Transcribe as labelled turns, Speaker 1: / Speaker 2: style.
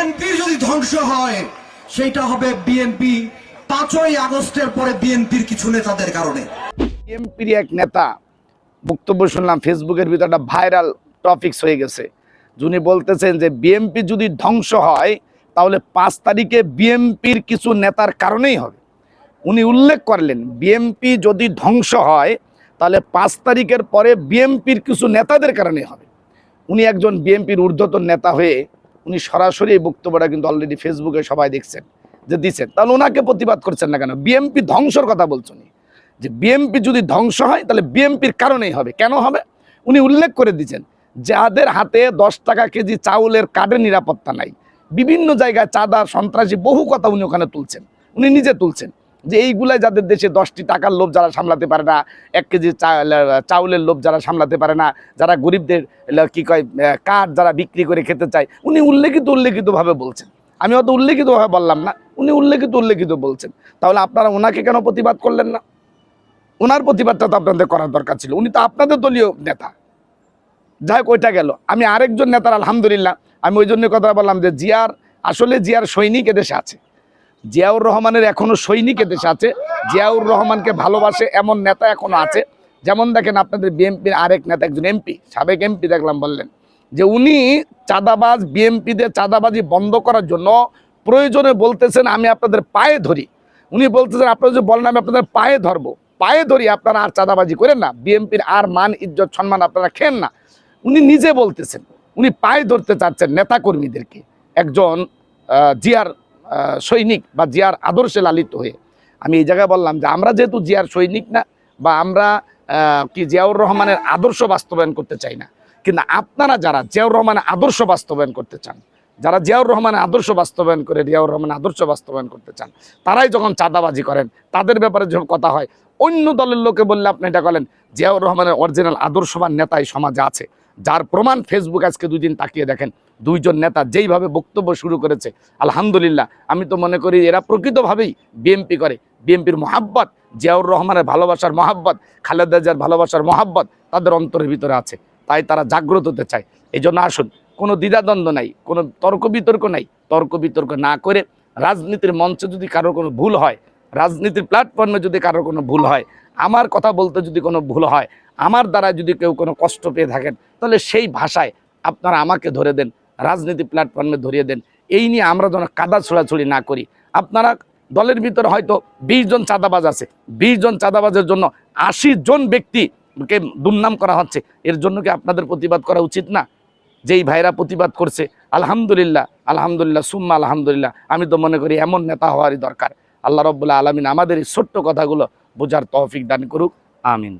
Speaker 1: বিএনপির যদি ধ্বংস হয় সেটা হবে বিএনপি। পাঁচই আগস্টের পরে বিএনপির কিছু নেতাদের কারণে।
Speaker 2: বিএনপির এক নেতা, বক্তব্য শুনলাম, ফেসবুকের ভিতরে একটা ভাইরাল টপিকস হয়ে গেছে। যিনি বলতেছেন যে, বিএনপি যদি ধ্বংস হয়, তাহলে পাঁচ তারিখে বিএনপির কিছু নেতার কারণেই হবে। উনি উল্লেখ করলেন, বিএনপি যদি ধ্বংস হয়, তাহলে পাঁচ তারিখের পরে বিএনপির কিছু নেতাদের কারণে হবে। উনি একজন বিএনপির ঊর্ধ্বতন নেতা হয়ে উনি সরাসরি এই বক্তব্যটা কিন্তু অলরেডি ফেসবুকে সবাই দেখছেন, যে দিচ্ছেন তাহলে ওনাকে প্রতিবাদ করছেন না কেন? বিএনপি ধ্বংসর কথা বলছেন। যে বিএনপি যদি ধ্বংস হয়, তাহলে বিএনপির কারণেই হবে। কেন হবে? উনি উল্লেখ করে দিচ্ছেন যাদের হাতে দশ টাকা কেজি চাউলের কার্ডের নিরাপত্তা নাই। বিভিন্ন জায়গায় চাঁদা, সন্ত্রাসী বহু কথা উনি ওখানে তুলছেন। উনি নিজে তুলছেন। যে এইগুলাই যাদের দেশে দশটি টাকার লোভ যারা সামলাতে পারে না, এক কেজি চাউলের লোভ যারা সামলাতে পারে না, যারা গরিবদের কি কয় কাঠ যারা বিক্রি করে খেতে চায়, উনি উল্লেখিত, উল্লেখিতভাবে বলছেন। আমি অত উল্লেখিতভাবে বললাম না, উনি উল্লেখিত উল্লেখিত বলছেন। তাহলে আপনারা ওনাকে কেন প্রতিবাদ করলেন না? ওনার প্রতিবাদটা তো আপনাদের করার দরকার ছিল, উনি তো আপনাদের দলীয় নেতা। যাই ওইটা গেল। আমি আরেকজন নেতার, আলহামদুলিল্লাহ, আমি ওই জন্য কথা বললাম যে জিয়ার, আসলে জিয়ার সৈনিক এদেশে আছে। জিয়াউর রহমানের এখনও সৈনিক এদেশে আছে। জিয়াউর রহমানকে ভালোবাসে এমন নেতা এখনও আছে। যেমন দেখেন আপনাদের বিএনপির আরেক নেতা, একজন এমপি, সাবেক এমপি দেখলাম বললেন, যে উনি চাঁদাবাজ বিএনপিদের চাঁদাবাজি বন্ধ করার জন্য প্রয়োজনে বলতেছেন, আমি আপনাদের পায়ে ধরি। উনি বলতেছেন, আপনারা যদি বলেন, আমি আপনাদের পায়ে ধরবো। পায়ে ধরি, আপনারা আর চাঁদাবাজি করেন না। বিএনপির আর মান, ইজ্জত, সম্মান আপনারা খেন না। উনি নিজে বলতেছেন, উনি পায়ে ধরতে চাচ্ছেন নেতাকর্মীদেরকে। একজন জিয়ার সৈনিক বা জিয়ার আদর্শে লালিত হয়ে। আমি এই জায়গায় বললাম যে আমরা যেহেতু জিয়ার সৈনিক না, বা আমরা কি জিয়াউর রহমানের আদর্শ বাস্তবায়ন করতে চাই না, কিন্তু আপনারা যারা জিয়াউর রহমানের আদর্শ বাস্তবায়ন করতে চান, যারা জিয়াউর রহমানের আদর্শ বাস্তবায়ন করে জিয়াউর রহমানের আদর্শ বাস্তবায়ন করতে চান, তারাই যখন চাঁদাবাজি করেন, তাদের ব্যাপারে যখন কথা হয়, অন্য দলের লোকে বললে আপনি এটা বলেন জিয়াউর রহমানের অরিজিনাল আদর্শবান নেতা এই সমাজে আছে। যার প্রমাণ ফেসবুক আজকে দুই দিন তাকিয়ে দেখেন। দুইজন নেতা যেইভাবে বক্তব্য শুরু করেছে, আলহামদুলিল্লাহ। আমি তো মনে করি এরা প্রকৃতভাবেই বিএনপি করে। বিএনপির মহাব্বত, জিয়াউর রহমানের ভালোবাসার মহাব্বত, খালেদা জিয়ার ভালোবাসার মহাব্বত তাদের অন্তরের ভিতরে আছে। তাই তারা জাগ্রত হতে চায়। এই জন্য আসুন, কোনো দ্বিধাদ্বন্দ্ব নাই, কোনো তর্ক বিতর্ক নাই। তর্ক বিতর্ক না করে রাজনীতির মঞ্চে যদি কারোর কোনো ভুল হয়, রাজনীতির প্ল্যাটফর্মে যদি কারোর কোনো ভুল হয়, আমার কথা বলতে যদি কোনো ভুল হয় আমার দ্বারা যদি কেউ কোনো কষ্ট পেয়ে থাকেন, তাহলে সেই ভাষায় আপনারা আমাকে ধরে দেন, রাজনীতি প্ল্যাটফর্মে ধরিয়ে দেন। এই নিয়ে আমরা যেন কাদা ছোড়াছুড়ি না করি। আপনারা দলের ভিতরে হয়তো বিশ জন চাঁদাবাজ আছে। বিশ জন চাঁদাবাজের জন্য আশি জন ব্যক্তিকে দুর্নাম করা হচ্ছে। এর জন্য কি আপনাদের প্রতিবাদ করা উচিত না? যেই ভাইরা প্রতিবাদ করছে, আলহামদুলিল্লাহ আলহামদুলিল্লাহ, সুম্মা আলহামদুলিল্লাহ, আমি তো মনে করি এমন নেতা হওয়ারই দরকার। আল্লাহ রব্বুল্লাহ আলমিন আমাদের এই ছোট্ট কথাগুলো বোঝার তৌফিক দান করুক। আমিন।